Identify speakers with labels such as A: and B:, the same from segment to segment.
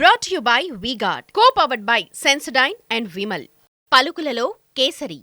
A: Brought you by V Guard co powered by Sensodyne and Vimal పలుకులలో kesari.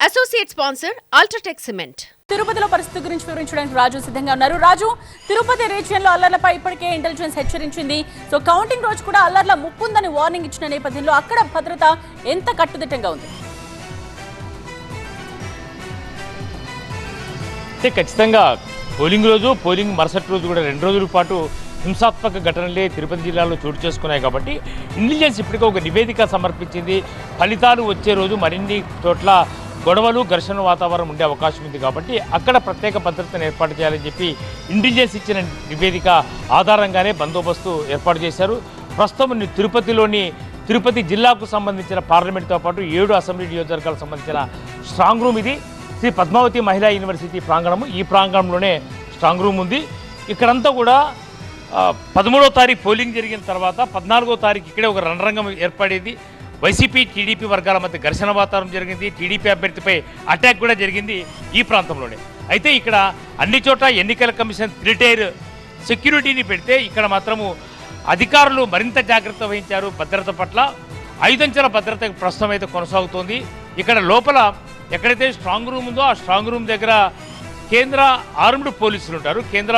A: Associate sponsor UltraTech cement
B: తిరుపతిలో పరిస్థితి గురించి వివరించడానికి రాజు సిద్ధంగా ఉన్నారు. రాజు తిరుపతి రీజియన్లో అల్లర్లపై ఇప్పటికే ఇంటెలిజెన్స్ హెచ్చరించింది. సో కౌంటింగ్ రోజు కూడా అల్లర్ల ముప్పుందని వార్నింగ్ ఇచ్చిన నేపథ్యంలో అక్కడ భద్రత ఎంత కట్టుదిట్టంగా ఉంది?
C: ఖచ్చితంగా పోలింగ్ రోజు పోలింగ్ మరుసటి రోజు కూడా రెండు రోజుల పాటు హింసాత్మక ఘటనలే తిరుపతి జిల్లాలో చోటు చేసుకున్నాయి కాబట్టి ఇంటెలిజెన్స్ ఇప్పటికే ఒక నివేదిక సమర్పించింది. ఫలితాలు వచ్చే రోజు మరిన్ని చోట్ల గొడవలు ఘర్షణ వాతావరణం ఉండే అవకాశం ఉంది కాబట్టి అక్కడ ప్రత్యేక భద్రతను ఏర్పాటు చేయాలని చెప్పి ఇంటెలిజెన్స్ ఇచ్చిన నివేదిక ఆధారంగానే బందోబస్తు ఏర్పాటు చేశారు. ప్రస్తుతం తిరుపతిలోని తిరుపతి జిల్లాకు సంబంధించిన పార్లమెంట్తో పాటు ఏడు అసెంబ్లీ నియోజకవర్గాలకు సంబంధించిన స్ట్రాంగ్ రూమ్ ఇది. శ్రీ పద్మావతి మహిళా యూనివర్సిటీ ప్రాంగణము. ఈ ప్రాంగణంలోనే స్ట్రాంగ్ రూమ్ ఉంది. ఇక్కడంతా కూడా పదమూడో తారీఖు పోలింగ్ జరిగిన తర్వాత పద్నాలుగో తారీఖు ఇక్కడే ఒక రణరంగం ఏర్పడేది. వైసీపీ టీడీపీ వర్గాల మధ్య ఘర్షణ వాతావరణం జరిగింది. టీడీపీ అభ్యర్థిపై అటాక్ కూడా జరిగింది ఈ ప్రాంతంలోనే. అయితే ఇక్కడ అన్ని చోట్ల ఎన్నికల కమిషన్ రిటైర్ సెక్యూరిటీని పెడితే ఇక్కడ మాత్రము అధికారులు మరింత జాగ్రత్త వహించారు. భద్రత పట్ల ఐదంచెల భద్రత ప్రస్తుతం అయితే కొనసాగుతోంది. ఇక్కడ లోపల ఎక్కడైతే స్ట్రాంగ్ రూమ్ ఉందో ఆ స్ట్రాంగ్ రూమ్ దగ్గర కేంద్ర ఆర్మ్డ్ పోలీసులు ఉంటారు. కేంద్ర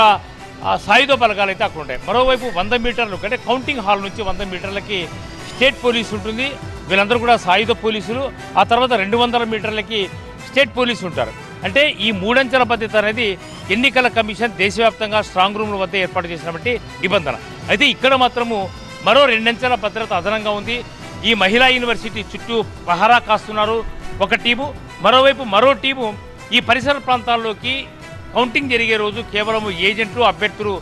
C: ఆ, సాయుధ బలగాలు అయితే అక్కడ ఉంటాయి. మరోవైపు వంద మీటర్లు అంటే కౌంటింగ్ హాల్ నుంచి వంద మీటర్లకి స్టేట్ పోలీసు ఉంటుంది. వీళ్ళందరూ కూడా సాయుధ పోలీసులు. ఆ తర్వాత రెండు వందల మీటర్లకి స్టేట్ పోలీసు ఉంటారు. అంటే ఈ మూడంచెల భద్రత అనేది ఎన్నికల కమిషన్ దేశవ్యాప్తంగా స్ట్రాంగ్ రూమ్ల వద్ద ఏర్పాటు చేసినటువంటి నిబంధన. అయితే ఇక్కడ మాత్రము మరో రెండంచెల భద్రత అదనంగా ఉంది. ఈ మహిళా యూనివర్సిటీ చుట్టూ పహరా కాస్తున్నారు ఒక టీము. మరోవైపు మరో టీము ఈ పరిసర ప్రాంతాల్లోకి కౌంటింగ్ జరిగే రోజు కేవలం ఏజెంట్లు అభ్యర్థులు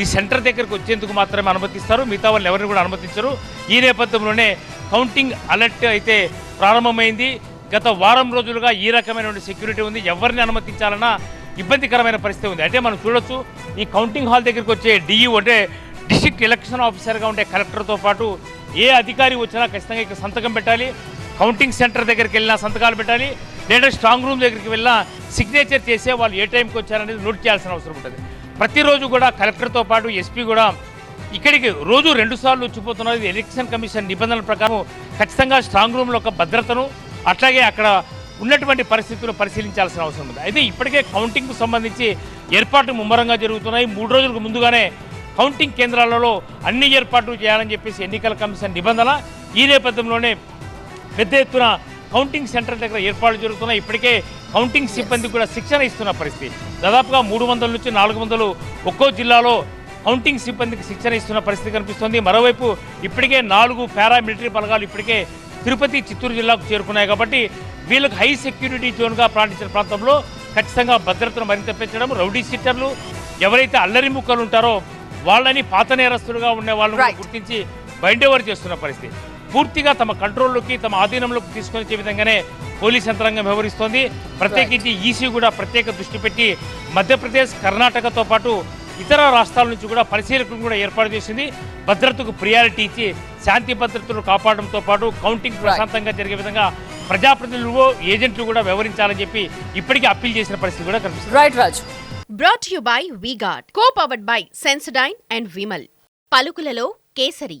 C: ఈ సెంటర్ దగ్గరకు వచ్చేందుకు మాత్రమే అనుమతిస్తారు. మిగతా వాళ్ళు ఎవరిని కూడా అనుమతించరు. ఈ నేపథ్యంలోనే కౌంటింగ్ అలర్ట్ అయితే ప్రారంభమైంది. గత వారం రోజులుగా ఈ రకమైన సెక్యూరిటీ ఉంది. ఎవరిని అనుమతించాలన్నా ఇబ్బందికరమైన పరిస్థితి ఉంది. అంటే మనం చూడొచ్చు ఈ కౌంటింగ్ హాల్ దగ్గరికి వచ్చే డిఈ అంటే డిస్ట్రిక్ట్ ఎలక్షన్ ఆఫీసర్గా ఉండే కలెక్టర్తో పాటు ఏ అధికారి వచ్చినా ఖచ్చితంగా ఇక్కడ సంతకం పెట్టాలి. కౌంటింగ్ సెంటర్ దగ్గరికి వెళ్ళినా సంతకాలు పెట్టాలి. లేదా స్ట్రాంగ్ రూమ్ దగ్గరికి వెళ్ళినా సిగ్నేచర్ చేసే వాళ్ళు ఏ టైంకి వచ్చారనేది నోట్ చేయాల్సిన అవసరం ఉంటుంది. ప్రతిరోజు కూడా కలెక్టర్తో పాటు ఎస్పీ కూడా ఇక్కడికి రోజు రెండు సార్లు వచ్చిపోతున్నారు. ఇది ఎలక్షన్ కమిషన్ నిబంధనల ప్రకారం ఖచ్చితంగా స్ట్రాంగ్ రూమ్లో ఒక భద్రతను అట్లాగే అక్కడ ఉన్నటువంటి పరిస్థితులు పరిశీలించాల్సిన అవసరం ఉంది. అయితే ఇప్పటికే కౌంటింగ్కు సంబంధించి ఏర్పాట్లు ముమ్మరంగా జరుగుతున్నాయి. మూడు రోజులకు ముందుగానే కౌంటింగ్ కేంద్రాలలో అన్ని ఏర్పాట్లు చేయాలని చెప్పేసి ఎన్నికల కమిషన్ నిబంధన ఈ నేపథ్యంలోనే పెద్ద ఎత్తున కౌంటింగ్ సెంటర్ దగ్గర ఏర్పాట్లు జరుగుతున్నాయి. ఇప్పటికే కౌంటింగ్ సిబ్బంది కూడా శిక్షణ ఇస్తున్న పరిస్థితి. దాదాపుగా మూడు వందల నుంచి నాలుగు వందలు ఒక్కో జిల్లాలో కౌంటింగ్ సిబ్బందికి శిక్షణ ఇస్తున్న పరిస్థితి కనిపిస్తుంది. మరోవైపు ఇప్పటికే నాలుగు పారామిలిటరీ బలగాలు ఇప్పటికే తిరుపతి చిత్తూరు జిల్లాకు చేరుకున్నాయి కాబట్టి వీళ్ళకి హై సెక్యూరిటీ జోన్గా ప్రాంతించిన ప్రాంతంలో ఖచ్చితంగా భద్రతను మరింత పెంచడం రౌడీ సిట్టర్లు ఎవరైతే అల్లరి ముక్కలు ఉంటారో వాళ్ళని పాత నేరస్తులుగా ఉండే వాళ్ళని. గుర్తించి బైండ్ ఓవర్ చేస్తున్న పరిస్థితి. పూర్తిగా తమ కంట్రోల్లోకి తమ ఆధీనంలోకి తీసుకొని వచ్చే విధంగానే పోలీస్ యంత్రాంగం వ్యవహరిస్తోంది. ప్రత్యేకించి ఈసీ కూడా ప్రత్యేక దృష్టి పెట్టి మధ్యప్రదేశ్ కర్ణాటకతో పాటు ఇతర రాష్ట్రాల నుంచి కూడా పరిశీలకులను కూడా ఏర్పాటు చేసింది. భద్రతకు ప్రియారిటీ ఇచ్చి శాంతి భద్రతలు కాపాడడంతో పాటు కౌంటింగ్ ప్రశాంతంగా జరిగే విధంగా ప్రజాప్రతినిధులు ఏజెంట్లు కూడా వ్యవహరించాలని చెప్పి ఇప్పటికీ అప్పీల్ చేసిన పరిస్థితి కూడా కనిపిస్తుంది.
B: Right Raju
A: brought you by V Guard co powered by Sensodyne and Vimal పలుకులలో kesari.